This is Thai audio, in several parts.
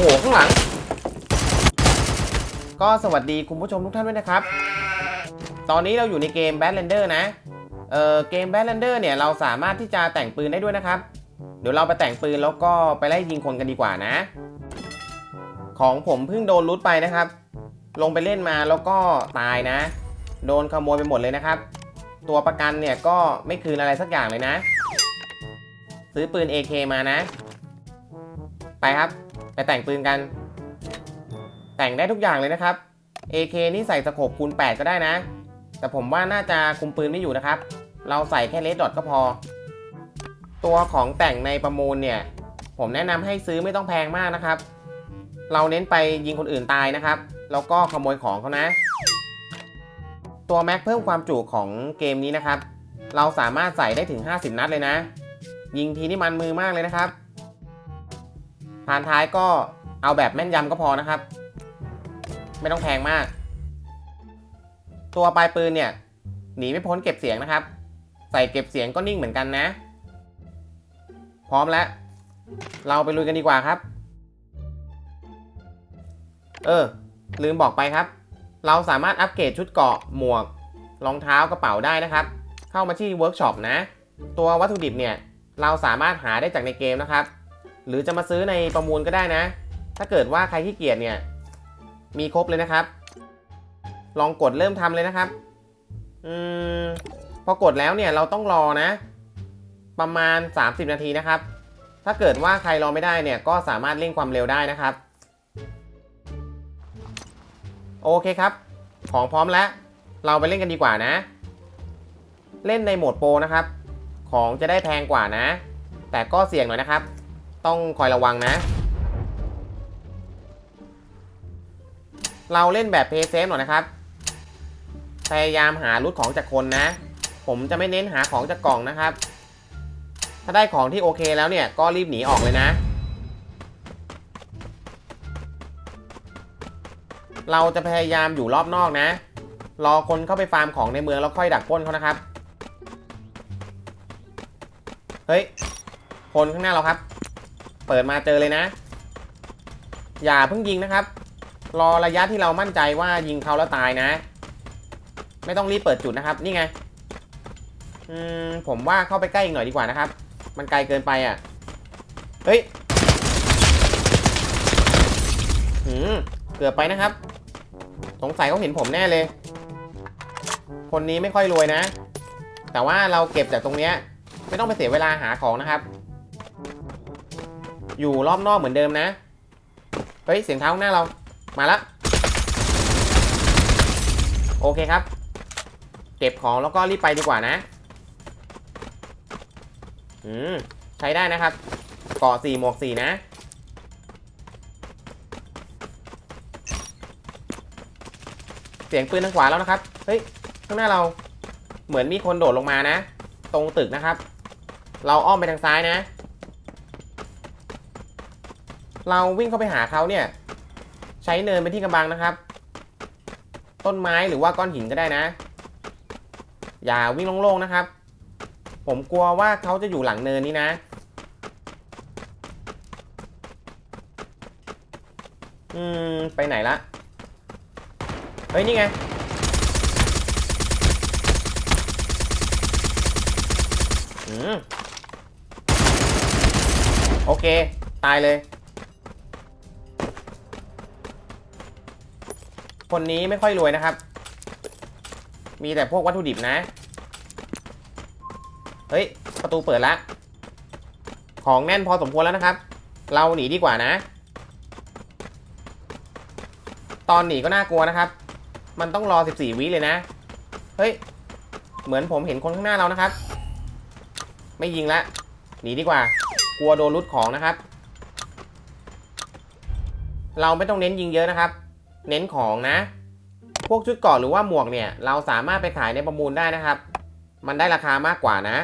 โห ข้างหลัง ก็สวัสดีคุณผู้ชมทุกท่านด้วยนะครับ ตอนนี้เราอยู่ในเกม Badlander นะ เอ่อ เกม Badlander เนี่ยเราสามารถที่จะแต่งปืนได้ด้วยนะครับ เดี๋ยวเราไปแต่งปืนแล้วก็ไปไล่ยิงคนกันดีกว่านะ ของผมเพิ่งโดนรูทไปนะครับ ลงไปเล่นมาแล้วก็ตายนะ โดนขโมยไปหมดเลยนะครับ ตัวประกันเนี่ยก็ไม่คืนอะไรสักอย่างเลยนะ ซื้อปืน AK มานะ ไปครับ ไปแต่งปืนกัน แต่งได้ทุกอย่างเลยนะครับ AK นี่ใส่สโคปคูณ 8 ก็ได้นะ แต่ผมว่าน่าจะคุมปืนไม่อยู่นะครับ เราใส่แค่เลดดอทก็พอ ตัวของแต่งในประมูลเนี่ย ผมแนะนำให้ซื้อไม่ต้องแพงมากนะครับ เราเน้นไปยิงคนอื่นตายนะครับ แล้วก็ขโมยของเขานะ ตัวแม็กเพิ่มความจุของเกมนี้นะครับ เราสามารถใส่ได้ถึง 50 นัดเลยนะ ยิงทีนี่มันมือมากเลยนะครับ พานท้ายก็เอาแบบแม่นยำก็พอนะครับ ไม่ต้องแพงมาก ตัวปลายปืนเนี่ยหนีไม่พ้นเก็บเสียงนะครับ ใส่เก็บเสียงก็นิ่งเหมือนกันนะ พร้อมแล้ว เราไปลุยกันดีกว่าครับ เออ ลืมบอกไปครับ เราสามารถอัปเกรดชุดเกาะหมวกรองเท้ากระเป๋าได้นะครับ เข้ามาที่เวิร์กช็อปนะ ตัววัตถุดิบเนี่ย เราสามารถหาได้จากในเกมนะครับ หรือจะมาซื้อในประมูลก็ได้นะ ถ้าเกิดว่าใครที่เกียจเนี่ย มีครบเลยนะครับ ลองกดเริ่มทำเลยนะครับ อืม พอกดแล้วเนี่ยเราต้องรอนะ ประมาณ 30 นาทีนะครับ ถ้าเกิดว่าใครรอไม่ได้เนี่ยก็สามารถเร่งความเร็วได้นะครับ โอเคครับ ของพร้อมแล้ว เราไปเล่นกันดีกว่านะ เล่นในโหมดโปรนะครับ ของจะได้แพงกว่านะ แต่ก็เสี่ยงหน่อยนะครับ ต้องคอยระวังนะ เราเล่นแบบเพย์เซฟหน่อยนะครับ พยายามหารูทของจากคนนะ ผมจะไม่เน้นหาของจากกล่องนะครับ ถ้าได้ของที่โอเคแล้วเนี่ยก็รีบหนีออกเลยนะ เราจะพยายามอยู่รอบนอกนะ รอคนเข้าไปฟาร์มของในเมืองแล้วค่อยดักป้นเขานะครับ เฮ้ย คนข้างหน้าเราครับ เปิดมาเจอเลยนะ อย่าเพิ่งยิงนะครับ รอระยะที่เรามั่นใจว่ายิงเขาแล้วตายนะ ไม่ต้องรีบเปิดจุดนะครับ นี่ไง อืม ผมว่าเข้าไปใกล้อีกหน่อยดีกว่านะครับ มันไกลเกินไปอะ เฮ้ยหืมเกือบไปนะครับ สงสัยเขาเห็นผมแน่เลย คนนี้ไม่ค่อยรวยนะ แต่ว่าเราเก็บจากตรงเนี้ย ไม่ต้องไปเสียเวลาหาของนะครับ อยู่รอบนอกเหมือนเดิมนะ เฮ้ย เสียงเท้าข้างหน้าเรา มาละ โอเคครับ เก็บของแล้วก็รีบไปดีกว่านะ อืม ใช้ได้นะครับ เกาะสี่หมวกสี่นะ เสียงปืนทางขวาแล้วนะครับ เฮ้ย ข้างหน้าเรา เหมือนมีคนโดดลงมานะ ตรงตึกนะครับ เราอ้อมไปทางซ้ายนะ เราวิ่งเข้าไปหาเขาเนี่ย ใช้เนินเป็นที่กำบังนะครับ ต้นไม้หรือว่าก้อนหินก็ได้นะ อย่าวิ่งโล่งๆนะครับ ผมกลัวว่าเขาจะอยู่หลังเนินนี้นะ อืม ไปไหนละ เฮ้ย นี่ไงอืมโอเค ตายเลย คนนี้ไม่ค่อยรวยนะครับ มีแต่พวกวัตถุดิบนะ เฮ้ย ประตูเปิดละ ของแน่นพอสมควรแล้วนะครับ เราหนีดีกว่านะ ตอนหนีก็น่ากลัวนะครับ มันต้องรอ 14 วิเลยนะ เฮ้ย เหมือนผมเห็นคนข้างหน้าเรานะครับ ไม่ยิงละ หนีดีกว่า กลัวโดนรุดของนะครับ เราไม่ต้องเน้นยิงเยอะนะครับ เน้นของนะ พวกชุดเกาะหรือว่าหมวกเนี่ย เราสามารถไปขายในประมูลได้นะครับ มันได้ราคามากกว่านะ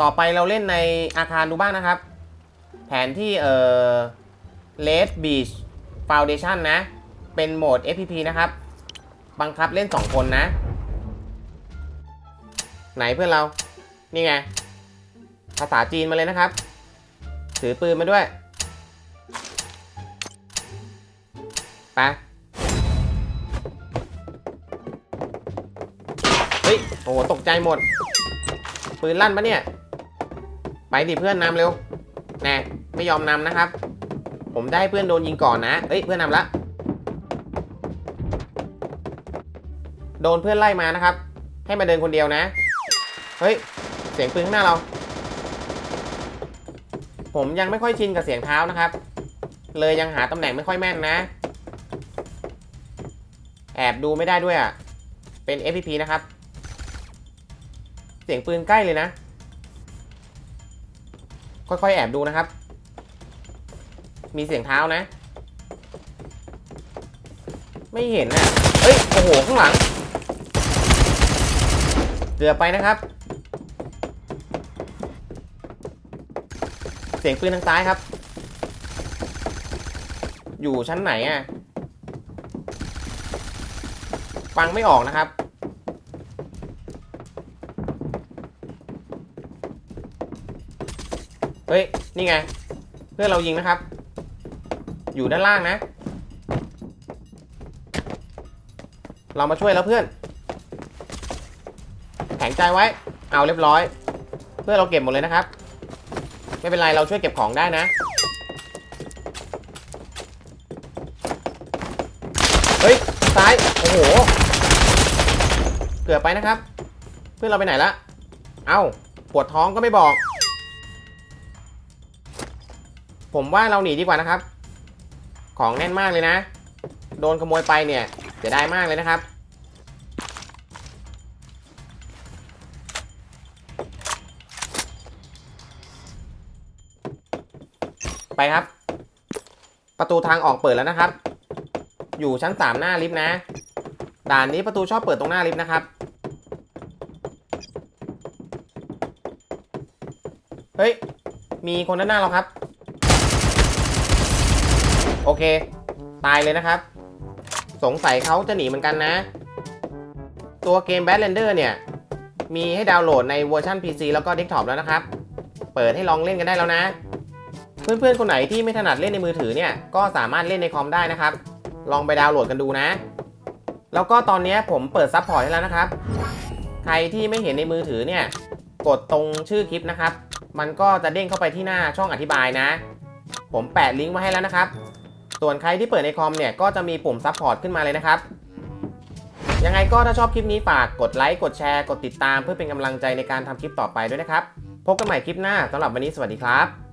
ต่อไปเราเล่นในอาคารดูบ้างนะครับ แผนที่เอ่อ Red Beach Foundation นะ เป็นโหมด FPP นะครับ บังคับเล่น 2 คนนะ ไหนเพื่อนเรา นี่ไง ภาษาจีนมาเลยนะครับ ถือปืนมาด้วย ไปเฮ้ยโอ้โหตกใจหมด ปืนลั่นปะเนี่ย ไปดิเพื่อนนำเร็วแน่ไม่ยอมนำนะครับ ผมได้เพื่อนโดนยิงก่อนนะเอ้ยเพื่อนนำละ โดนเพื่อนไล่มานะครับ ให้มาเดินคนเดียวนะ เฮ้ย เสียงปืนข้างหน้าเรา ผมยังไม่ค่อยชินกับเสียงเท้านะครับ เลยยังหาตำแหน่งไม่ค่อยแม่นนะ แอบดูไม่ได้ด้วยอะ เป็น FPP นะครับ เสียงปืนใกล้เลยนะ ค่อยๆ แอบดูนะครับ มีเสียงเท้านะ ไม่เห็นนะเฮ้ย โอ้โห ข้างหลัง เกือบไปนะครับ เสียงปืนทางซ้ายครับ อยู่ชั้นไหนอะ ฟังไม่ออกนะครับ เฮ้ย นี่ไง เพื่อนเรายิงนะครับ อยู่ด้านล่างนะ เรามาช่วยแล้วเพื่อน แข็งใจไว้ เอาเรียบร้อย เพื่อนเราเก็บหมดเลยนะครับ ไม่เป็นไร เราช่วยเก็บของได้นะเฮ้ย ซ้าย โอ้โห เกือบไปนะครับ เพื่อนเราไปไหนละ เอ้าปวดท้องก็ไม่บอก ผมว่าเราหนีดีกว่านะครับ ของแน่นมากเลยนะ โดนขโมยไปเนี่ยเสียดายมากเลยนะครับ ไปครับ ประตูทางออกเปิดแล้วนะครับ อยู่ชั้นสามหน้าลิฟต์นะ ด่านนี้ประตูชอบเปิดตรงหน้าลิฟต์นะครับ เฮ้ย มีคนด้านหน้าเราครับ โอเค ตายเลยนะครับ สงสัยเขาจะหนีเหมือนกันนะ ตัวเกม Badlander เนี่ย มีให้ดาวน์โหลดในเวอร์ชัน PC แล้วก็ Desktop แล้วนะครับ เปิดให้ลองเล่นกันได้แล้วนะ เพื่อนๆ คนไหนที่ไม่ถนัดเล่นในมือถือเนี่ย ก็สามารถเล่นในคอมได้นะครับ ลองไปดาวน์โหลดกันดูนะ แล้วก็ตอนนี้ผมเปิดซับพอร์ตให้แล้วนะครับ ใครที่ไม่เห็นในมือถือเนี่ย กดตรงชื่อคลิปนะครับ มันก็จะเด้งเข้าไปที่หน้าช่องอธิบายนะ ผมแปะลิงก์ไว้ให้แล้วนะครับ ส่วนใครที่เปิดในคอมเนี่ยก็จะมีปุ่มซับพอร์ตขึ้นมาเลยนะครับ ยังไงก็ถ้าชอบคลิปนี้ฝากกดไลค์ กดแชร์ กดติดตามเพื่อเป็นกำลังใจในการทำคลิปต่อไปด้วยนะครับ พบกันใหม่คลิปหน้าสำหรับวันนี้สวัสดีครับ